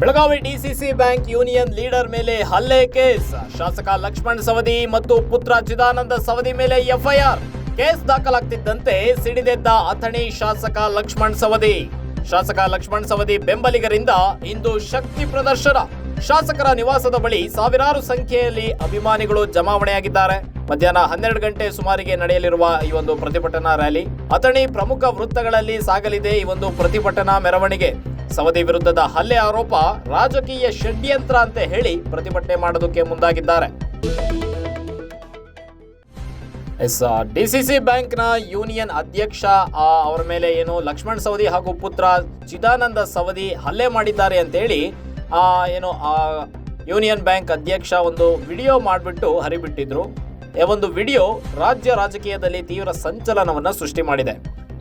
Belagavi DCC bank union leader ಮೇಲೆ ಹಲ್ಲೆ case. ಶಾಸಕ ಲಕ್ಷ್ಮಣ್ ಸವದಿ ಮತ್ತು ಪುತ್ರ ಚಿದಾನಂದ ಸವದಿ ಮೇಲೆ ಎಫ್ಐಆರ್. ಕೇಸ್ ದಾಖಲಾಗ್ತಿದ್ದಂತೆ ಸಿಡಿದೆದ್ದ ಅಥಣಿ ಶಾಸಕ ಲಕ್ಷ್ಮಣ್ ಸವದಿ. ಶಾಸಕ ಲಕ್ಷ್ಮಣ್ ಸವದಿ ಬೆಂಬಲಿಗರಿಂದ ಇಂದು ಶಕ್ತಿ ಪ್ರದರ್ಶನ. ಶಾಸಕರ ನಿವಾಸದ ಬಳಿ ಸಾವಿರಾರು ಸಂಖ್ಯೆಯಲ್ಲಿ ಅಭಿಮಾನಿಗಳು ಜಮಾವಣೆಯಾಗಿದ್ದಾರೆ. ಮಧ್ಯಾಹ್ನ ಹನ್ನೆರಡು ಗಂಟೆ ಸುಮಾರಿಗೆ ನಡೆಯಲಿರುವ ಈ ಒಂದು ಪ್ರತಿಭಟನಾ ರ್ಯಾಲಿ ಅಥಣಿ ಪ್ರಮುಖ ವೃತ್ತಗಳಲ್ಲಿ ಸಾಗಲಿದೆ ಈ ಒಂದು ಪ್ರತಿಭಟನಾ ಮೆರವಣಿಗೆ. ಸವದಿ ವಿರುದ್ಧದ ಹಲ್ಲೆ ಆರೋಪ ರಾಜಕೀಯ ಷಡ್ಯಂತ್ರ ಅಂತ ಹೇಳಿ ಪ್ರತಿಭಟನೆ ಮಾಡೋದಕ್ಕೆ ಮುಂದಾಗಿದ್ದಾರೆ. ಎಸ್ ಡಿಸಿಸಿ ಬ್ಯಾಂಕ್ನ ಯೂನಿಯನ್ ಅಧ್ಯಕ್ಷ ಅವರ ಮೇಲೆ ಏನು ಲಕ್ಷ್ಮಣ್ ಸವದಿ ಹಾಗೂ ಪುತ್ರ ಚಿದಾನಂದ ಸವದಿ ಹಲ್ಲೆ ಮಾಡಿದ್ದಾರೆ ಅಂತೇಳಿ ಆ, ಏನು ಆ, ಯೂನಿಯನ್ ಬ್ಯಾಂಕ್ ಅಧ್ಯಕ್ಷ ಒಂದು ವಿಡಿಯೋ ಮಾಡಿಬಿಟ್ಟು ಹರಿಬಿಟ್ಟಿದ್ರು. ಈ ಒಂದು ವಿಡಿಯೋ ರಾಜ್ಯ ರಾಜಕೀಯದಲ್ಲಿ ತೀವ್ರ ಸಂಚಲನವನ್ನ ಸೃಷ್ಟಿ ಮಾಡಿದೆ.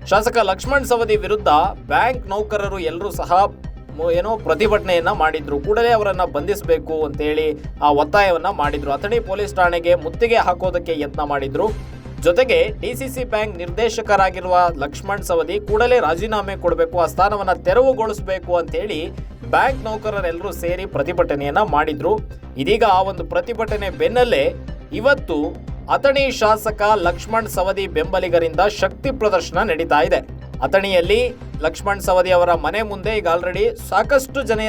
ಶಾಸಕ ಲಕ್ಷ್ಮಣ್ ಸವದಿ ವಿರುದ್ಧ ಬ್ಯಾಂಕ್ ನೌಕರರು ಎಲ್ಲರೂ ಸಹ ಏನೋ ಪ್ರತಿಭಟನೆಯನ್ನ ಮಾಡಿದ್ರು. ಕೂಡಲೇ ಅವರನ್ನ ಬಂಧಿಸಬೇಕು ಅಂತೇಳಿ ಆ ಒತ್ತಾಯವನ್ನ ಮಾಡಿದ್ರು. ಅಥಣಿ ಪೊಲೀಸ್ ಠಾಣೆಗೆ ಮುತ್ತಿಗೆ ಹಾಕೋದಕ್ಕೆ ಯತ್ನ ಮಾಡಿದ್ರು. ಜೊತೆಗೆ ಡಿಸಿಸಿ ಬ್ಯಾಂಕ್ ನಿರ್ದೇಶಕರಾಗಿರುವ ಲಕ್ಷ್ಮಣ್ ಸವದಿ ಕೂಡಲೇ ರಾಜೀನಾಮೆ ಕೊಡಬೇಕು, ಆ ಸ್ಥಾನವನ್ನ ತೆರವುಗೊಳಿಸಬೇಕು ಅಂತೇಳಿ ಬ್ಯಾಂಕ್ ನೌಕರರೆಲ್ಲರೂ ಸೇರಿ ಪ್ರತಿಭಟನೆಯನ್ನ ಮಾಡಿದ್ರು. ಇದೀಗ ಆ ಒಂದು ಪ್ರತಿಭಟನೆ ಬೆನ್ನಲ್ಲೇ ಇವತ್ತು ಅಥಣಿ ಶಾಸಕ ಲಕ್ಷ್ಮಣ್ ಸವದಿ ಬೆಂಬಲಿಗರಿಂದ ಶಕ್ತಿ ಪ್ರದರ್ಶನ ನಡೀತಾ ಇದೆ. ಅಥಣಿಯಲ್ಲಿ ಲಕ್ಷ್ಮಣ್ ಸವದಿ ಅವರ ಮನೆ ಮುಂದೆ ಈಗ ಆಲ್ರೆಡಿ ಸಾಕಷ್ಟು ಜನ,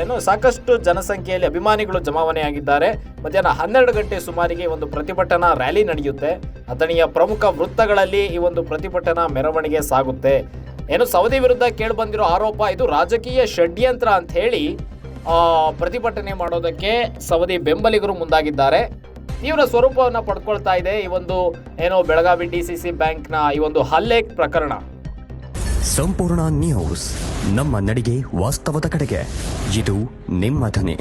ಏನು, ಸಾಕಷ್ಟು ಜನಸಂಖ್ಯೆಯಲ್ಲಿ ಅಭಿಮಾನಿಗಳು ಜಮಾವಣೆಯಾಗಿದ್ದಾರೆ. ಮಧ್ಯಾಹ್ನ ಹನ್ನೆರಡು ಗಂಟೆ ಸುಮಾರಿಗೆ ಒಂದು ಪ್ರತಿಭಟನಾ ರ್ಯಾಲಿ ನಡೆಯುತ್ತೆ. ಅಥಣಿಯ ಪ್ರಮುಖ ವೃತ್ತಗಳಲ್ಲಿ ಈ ಒಂದು ಪ್ರತಿಭಟನಾ ಮೆರವಣಿಗೆ ಸಾಗುತ್ತೆ. ಏನು, ಸವದಿ ವಿರುದ್ಧ ಕೇಳಿಬಂದಿರೋ ಆರೋಪ, ಇದು ರಾಜಕೀಯ ಷಡ್ಯಂತ್ರ ಅಂತ ಹೇಳಿ ಪ್ರತಿಭಟನೆ ಮಾಡೋದಕ್ಕೆ ಸವದಿ ಬೆಂಬಲಿಗರು ಮುಂದಾಗಿದ್ದಾರೆ. ತೀವ್ರ ಸ್ವರೂಪವನ್ನು ಪಡ್ಕೊಳ್ತಾ ಇದೆ ಈ ಒಂದು ಏನೋ ಬೆಳಗಾವಿ ಡಿ ಸಿ ಸಿ ಬ್ಯಾಂಕ್ನ ಈ ಒಂದು ಹಲ್ಲೆ ಪ್ರಕರಣ. ಸಂಪೂರ್ಣ ನ್ಯೂಸ್ ನಮ್ಮ ನಡಿಗೆ ವಾಸ್ತವದ ಕಡೆಗೆ. ಇದು ನಿಮ್ಮ ಧ್ವನಿ.